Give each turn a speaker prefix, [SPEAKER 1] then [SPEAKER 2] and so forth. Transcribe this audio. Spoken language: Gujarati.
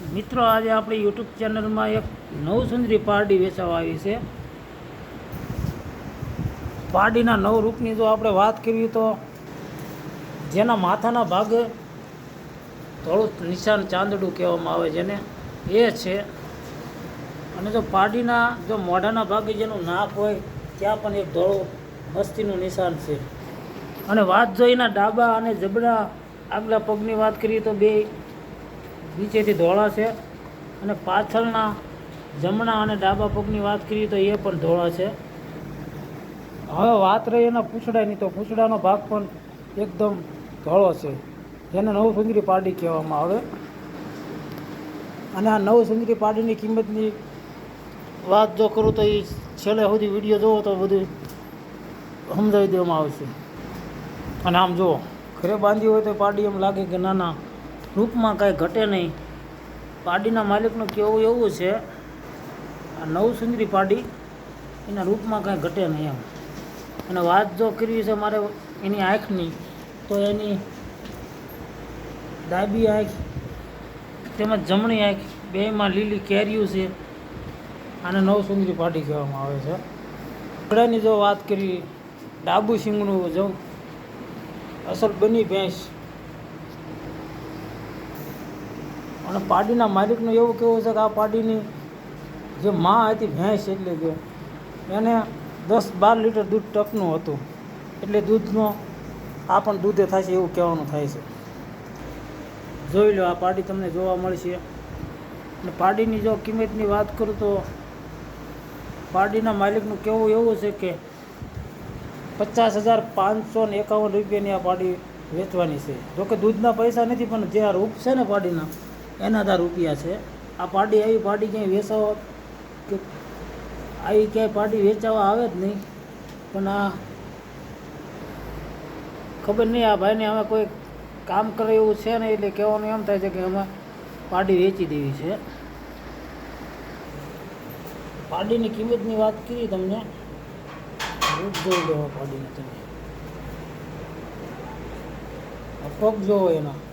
[SPEAKER 1] મિત્રો, આજે આપણી યુટ્યુબ ચેનલમાં એક નવસુંદરી પારડી વેચાવા આવી છે. પારડીના નવ રૂપની જો આપણે વાત કરીએ તો જેના માથાના ભાગે થોડું નિશાન ચાંદડું કહેવામાં આવે જેને એ છે. અને જો પારડીના જો મોઢાના ભાગે જેનું નાક હોય, ત્યાં પણ એક ધોળું મસ્તીનું નિશાન છે. અને વાત જો એના ડાબા અને જબડા આગલા પગની વાત કરીએ તો બે નીચેથી ધોળા છે. અને પાછળના જમણા અને ડાબા પગની વાત કરીએ તો એ પણ ધોળા છે. હવે વાત રહી એના પૂછડાની, તો પૂછડાનો ભાગ પણ એકદમ ધોળો છે. જેને નવસુંદરી પારડી કહેવામાં આવે. અને આ નવસુંદરી પારડીની કિંમતની વાત જો કરું તો એ છેલ્લે સુધી વીડિયો જોવો તો બધું સમજાવી દેવામાં આવશે. અને આમ જુઓ, ઘરે બાંધી હોય તો પારડી એમ લાગે કે ના ના રૂપમાં કાંઈ ઘટે નહીં. પાડીના માલિકનું કહેવું એવું છે, આ નવસુંદરી પાડી, એના રૂપમાં કાંઈ ઘટે નહીં એમ. અને વાત જો કરવી છે મારે એની આંખની, તો એની ડાબી આંખ તેમજ જમણી આંખ બેમાં લીલી કેરીઓ છે, આને નવસુંદરી પાડી કહેવામાં આવે છે. ઘોડાની જો વાત કરી, ડાબુ શીંગણું જો, અસલ બની ભેંસ અને પાડીના માલિકનું એવું કેવું છે કે આ પાડીની જે માં હતી ભેંસ એટલે કે એને દસ બાર લીટર દૂધ ટકનું હતું. એટલે દૂધનો આ પણ દૂધે થાય છે એવું કહેવાનું થાય છે. જોઈ લો, આ પાડી તમને જોવા મળશે. અને પાડીની જો કિંમતની વાત કરું તો પાડીના માલિકનું કહેવું એવું છે કે પચાસ હજાર પાંચસો ને એકાવન રૂપિયાની આ પાડી વેચવાની છે. જોકે દૂધના પૈસા નથી, પણ જે આ રૂપ છે ને પાડીના એના તાર રૂપિયા છે. આ પાર્ટી, આવી પાર્ટી ક્યાંય વેચાવો? કે આવી ક્યાંય પાર્ટી વેચાવા આવે જ નહીં. પણ આ ખબર નહીં, આ ભાઈને અમે કોઈ કામ કરે એવું છે ને એટલે કહેવાનું એમ થાય છે કે અમે પાર્ટી વેચી દેવી છે. પાર્ટીની કિંમતની વાત કરી તમને. જોઈ લેવા પાર્ટીને તમે. પગ જોવો એના.